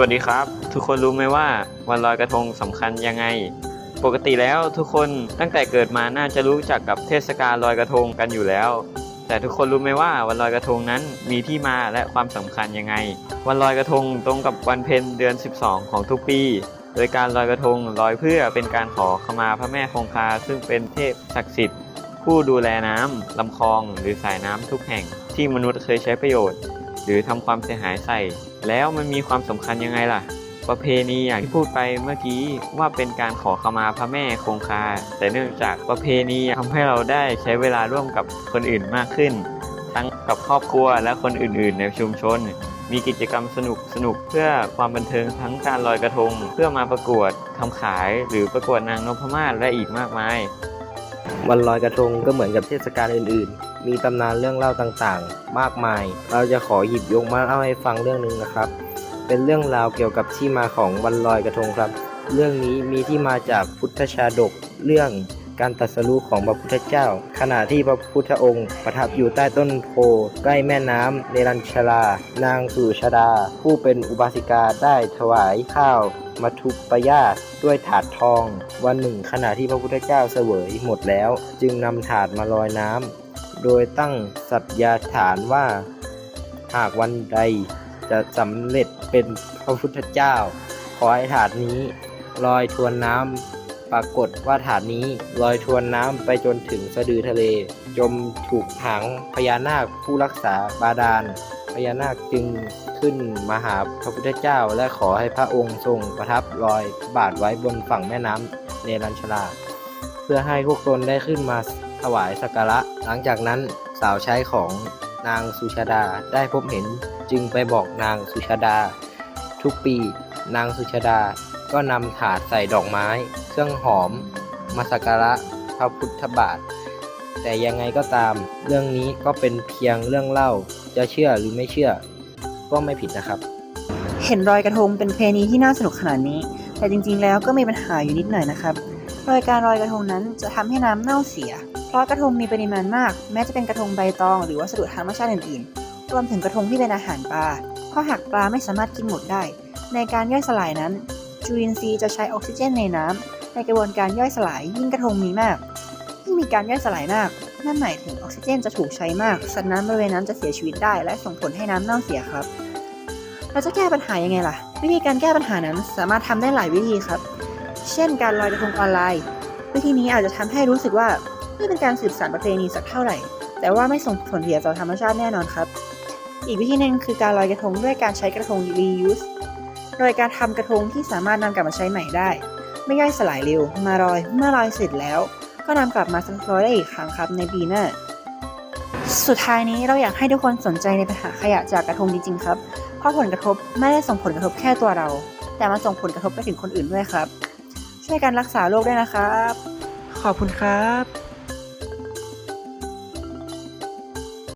วัสดีครับ ทุกคนรู้ไหมว่าวันลอยกระทงสำคัญยังไง ปกติแล้วทุกคนตั้งแต่เกิดมาน่าจะรู้จักกับเทศกาลลอยกระทงกันอยู่แล้ว แต่ทุกคนรู้ไหมว่าวันลอยกระทงนั้นมีที่มาและความสำคัญยังไง วันลอยกระทงตรงกับวันเพ็ญเดือน 12 ของทุกปี โดยการลอยกระทงลอยเพื่อเป็นการขอขมาพระแม่คงคา ซึ่งเป็นเทพศักดิ์สิทธิ์ ผู้ดูแลน้ำลำคลอง หรือสายน้ำทุกแห่งที่มนุษย์เคยใช้ประโยชน์ หรือทำความเสียหายใส่ แล้วมันมีความสำคัญยังไงล่ะ ประเพณีอย่างที่พูดไปเมื่อกี้ว่าเป็นการขอขมาพระแม่คงคา แต่เนื่องจากประเพณีทำให้เราได้ใช้เวลาร่วมกับคนอื่นมากขึ้น ทั้งกับครอบครัวและคนอื่น ๆ ในชุมชน มีกิจกรรมสนุกสนุกๆเพื่อความบันเทิงทั้งการลอยกระทง เพื่อมาประกวดทำขายหรือประกวดนางนพมาศและอีกมากมาย วันลอยกระทงก็เหมือนกับเทศกาลอื่นๆ มีตำนานเรื่องเล่าต่างๆ มากมาย เราจะขอหยิบยกมาเล่าให้ฟังเรื่องหนึ่งนะครับ เป็นเรื่องราวเกี่ยวกับที่มาของวันลอยกระทงครับ เรื่องนี้มีที่มาจากพุทธชาดกเรื่องการตรัสรู้ของพระพุทธเจ้า ขณะที่พระพุทธองค์ประทับอยู่ใต้ต้นโพใกล้แม่น้ำเนรัญชลา นางสุชาดา ผู้เป็นอุบาสิกาได้ถวายข้าวมัทุปยาตด้วยถาดทอง วันหนึ่งขณะที่พระพุทธเจ้าเสวยหมดแล้ว จึงนำถาดมาลอยน้ำโดยตั้งสัตยาฐานว่า หากวันใดจะสำเร็จเป็นพระพุทธเจ้า ขอให้ถาดนี้ลอยทวนน้ำปรากฏว่าถาดนี้ลอยทวนน้ำไปจนถึงสะดือทะเล จมถูกหางพญานาคผู้รักษาบาดาล พญานาคจึงขึ้นมาหาพระพุทธเจ้า และขอให้พระองค์ทรงประทับลอยบาทไว้บนฝั่งแม่น้ำเนรัญชลาเพื่อให้พวกตนได้ขึ้นมาถวายสักการะ หลังจากนั้นสาวใช้ของนางสุชาดาได้พบเห็นจึงไปบอกนางสุชาดา ทุกปีนางสุชาดาก็นำถาดใส่ดอกไม้ เครื่องหอม มาสักการะพระพุทธบาท แต่ยังไงก็ตาม เรื่องนี้ก็เป็นเพียงเรื่องเล่า จะเชื่อหรือไม่เชื่อ ก็ไม่ผิดนะครับ เห็นรอยกระทงเป็นเพลงที่น่าสนุกขนาดนี้ แต่จริงๆแล้วก็มีปัญหาอยู่นิดหน่อยนะครับโดยการลอยกระทงนั้นจะทำให้น้ำเน่าเสีย เพราะกระทงมีปริมาณมาก แม้จะเป็นกระทงใบตอง หรือวัสดุธรรมชาติอื่นๆ รวมถึงกระทงที่เป็นอาหารปลา เพราะหากปลาไม่สามารถกินหมดได้ ในการย่อยสลายนั้น จุลินทรีย์จะใช้ออกซิเจนในน้ำในกระบวนการย่อยสลายยิ่งกระทงมีมาก ยิ่งมีการย่อยสลายมาก นั่นหมายถึงออกซิเจนจะถูกใช้มากสัตว์น้ำบริเวณนั้นจะเสียชีวิตได้ และส่งผลให้น้ำเน่าเสียครับ เราจะแก้ปัญหายังไงล่ะ วิธีการแก้ปัญหานั้นสามารถทำได้หลายวิธีครับ เช่น การลอยกระทงออนไลน์ วิธีนี้อาจจะทำให้รู้สึกว่าไม่เป็นการสืบสานประเพณีสักเท่าไหร่ แต่ว่าไม่ส่งผลเสียต่อธรรมชาติแน่นอนครับ อีกวิธีหนึ่งคือการลอยกระทงด้วยการใช้กระทง reuse โดยการทำกระทงที่สามารถนำกลับมาใช้ใหม่ได้ ไม่ย่อยสลายเร็ว มาลอยเมื่อลอยเสร็จแล้ว ก็นำกลับมาซักซ้อยได้อีกครั้งครับในปีหน้า สุดท้ายนี้เราอยากให้ทุกคนสนใจในปัญหาขยะจากกระทงจริงๆครับ เพราะผลกระทบไม่ได้ส่งผลกระทบแค่ตัวเรา แต่มันส่งผลกระทบไปถึงคนอื่นด้วยครับ ช่วยกันรักษาโลกด้วยนะครับ ขอบคุณครับ